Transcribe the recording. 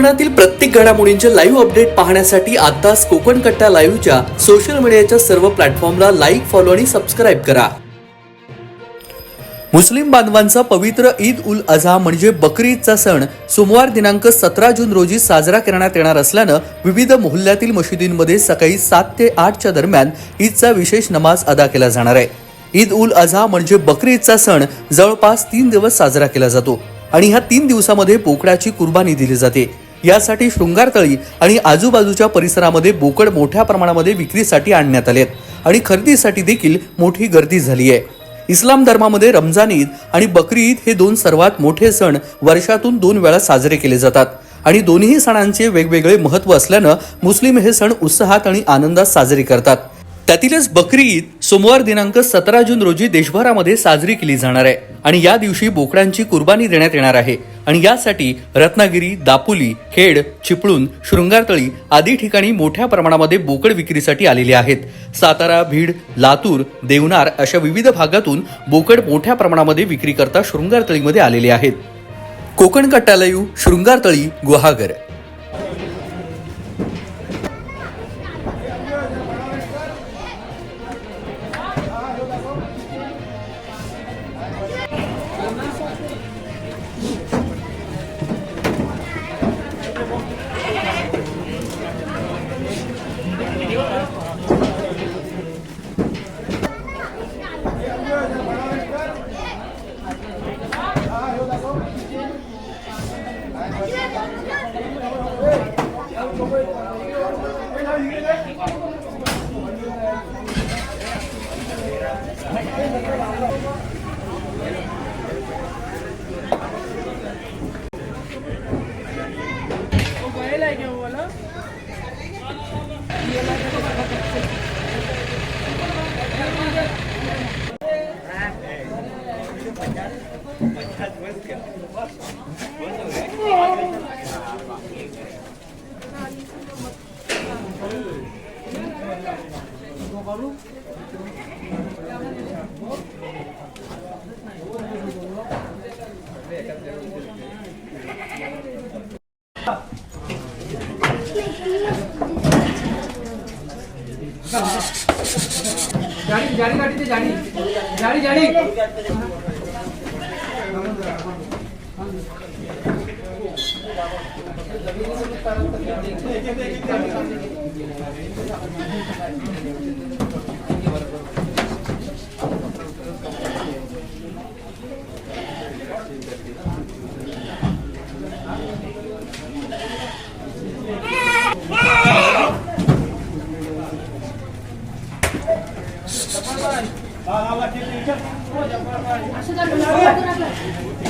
कोकणातील प्रत्येक घडामोडींचे लाईव्ह अपडेट पाहण्यासाठी आताच कोकण कट्टा लाईव्हच्या सोशल मीडियाच्या सर्व प्लॅटफॉर्मला लाईक फॉलो आणि सबस्क्राईब करा. मुस्लिम बांधवांचा पवित्र ईद उल अझा म्हणजे बकरी ईदचा सण सोमवार दिनांक सतरा जून रोजी साजरा करण्यात येणार असल्यानं विविध मोहल्ल्यातील मशिदींमध्ये सकाळी सात ते आठच्या दरम्यान ईदचा विशेष नमाज अदा केला जाणार आहे. ईद उल अझा म्हणजे बकरी ईदचा सण जवळपास तीन दिवस साजरा केला जातो आणि ह्या तीन दिवसामध्ये बोकडाची कुर्बानी दिली जाते. यासाठी शृंगारतळी आणि आजूबाजूच्या परिसरामध्ये बोकड मोठ्या प्रमाणामध्ये विक्रीसाठी आणण्यात आलेत. आणि खरेदीसाठी देखील मोठी गर्दी झाली आहे. इस्लाम धर्मामध्ये रमजान ईद आणि बकरी ईद हे दोन सर्वात मोठे सण वर्षातून दोन वेळा साजरे केले जातात. आणि दोन्ही सणांचे वेगवेगळे महत्त्व असल्यानं मुस्लिम हे सण उत्साहात आणि आनंदात साजरे करतात. त्यातीलच बकरी ईद सोमवार दिनांक सतरा जून रोजी देशभरामध्ये साजरी केली जाणार आहे. आणि या दिवशी बोकडांची कुर्बानी देण्यात येणार आहे. आणि यासाठी रत्नागिरी दापोली खेड चिपळूण शृंगारतळी आदी ठिकाणी मोठ्या प्रमाणामध्ये बोकड विक्रीसाठी आलेले आहेत. सातारा भीड लातूर देवनार अशा विविध भागातून बोकड मोठ्या प्रमाणामध्ये विक्री करता शृंगारतळीमध्ये आलेले आहेत. कोकण कट्टालयू शृंगारतळी गुहागर. জানি জানি কাটিতে জানি জানি জানি Asal jangan lupa.